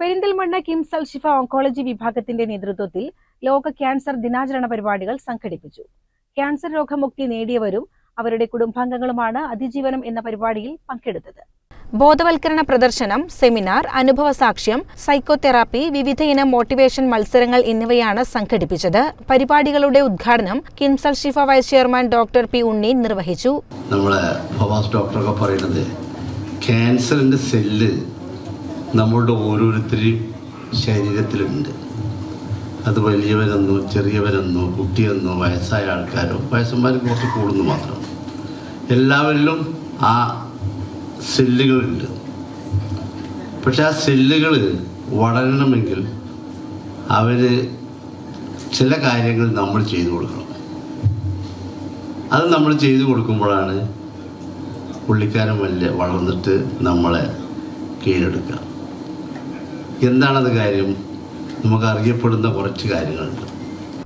പെരിന്തൽമണ്ണ കിംസൽ ഷിഫ oncology വിഭാഗത്തിന്റെ നേതൃത്വത്തിൽ ലോക ക്യാൻസർ ദിനാചരണ പരിപാടികൾ സംഘടിപ്പിച്ചു. ക്യാൻസർ രോഗമുക്തി നേടിയവരും അവരുടെ കുടുംബാംഗങ്ങളുമാണ് അതിജീവനം എന്ന പരിപാടിയിൽ പങ്കെടുത്തത്. ബോധവൽക്കരണ പ്രദർശനം സെമിനാർ അനുഭവ സാക്ഷ്യം സൈക്കോതെറാപ്പി വിവിധയിനം മോട്ടിവേഷൻ മത്സരങ്ങൾ എന്നിവയാണ് സംഘടിപ്പിച്ചത്. പരിപാടികളുടെ ഉദ്ഘാടനം കിംസൽ Shifa vice chairman doctor P Unni നിർവഹിച്ചു. നമ്മളെ ഡോക്ടറൊക്കെ പറയുന്നത് ക്യാൻസറിന്റെ സെല്ല് നമ്മളുടെ ഓരോരുത്തരെയും ശരീരത്തിലുണ്ട്. അത് വലിയവരെന്നോ ചെറിയവരെന്നോ കുട്ടിയെന്നോ വയസ്സായ ആൾക്കാരോ വയസ്സന്മാർ കുറച്ച് കൂടുന്നു മാത്രം. എല്ലാവരിലും ആ സെല്ലുകളുണ്ട്. പക്ഷെ ആ സെല്ലുകൾ വളരണമെങ്കിൽ അവർ ചില കാര്യങ്ങൾ നമ്മൾ ചെയ്തു കൊടുക്കണം. അത് നമ്മൾ ചെയ്തു കൊടുക്കുമ്പോഴാണ് പുള്ളിക്കാരൻ വലിയ വളർന്നിട്ട് നമ്മളെ കീഴെടുക്കുക. എന്താണത് കാര്യം? നമുക്ക് അറിയപ്പെടുന്ന കുറച്ച് കാര്യങ്ങളുണ്ട്.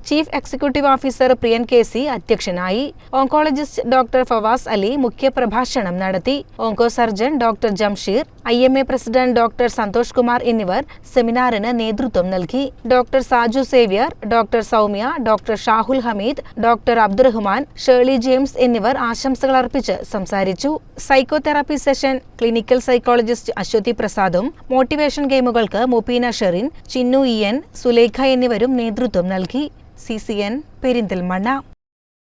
Chief executive officer Priyan K C അധ്യക്ഷനായി. ഓങ്കോളജിസ്റ്റ് ഡോക്ടർ ഫവാസ് അലി മുഖ്യപ്രഭാഷണം നടത്തി. Onco surgeon doctor Jamsheer I M A president doctor Santhosh Kumar എന്നിവർ സെമിനാറിന് നേതൃത്വം നൽകി. Doctor Saju Xavier doctor Soumya doctor Shahul Hameed doctor Abdurahman Shirley James എന്നിവർ ആശംസകൾ അർപ്പിച്ച് സംസാരിച്ചു. Psychotherapy session clinical psychologist Aswathy പ്രസാദും motivation ഗെയിമുകൾക്ക് മുപ്പീന ഷെറിൻ ചിന്നു ഇയൻ സുലേഖ എന്നിവരും നേതൃത്വം നൽകി. C C N Perinthalmanna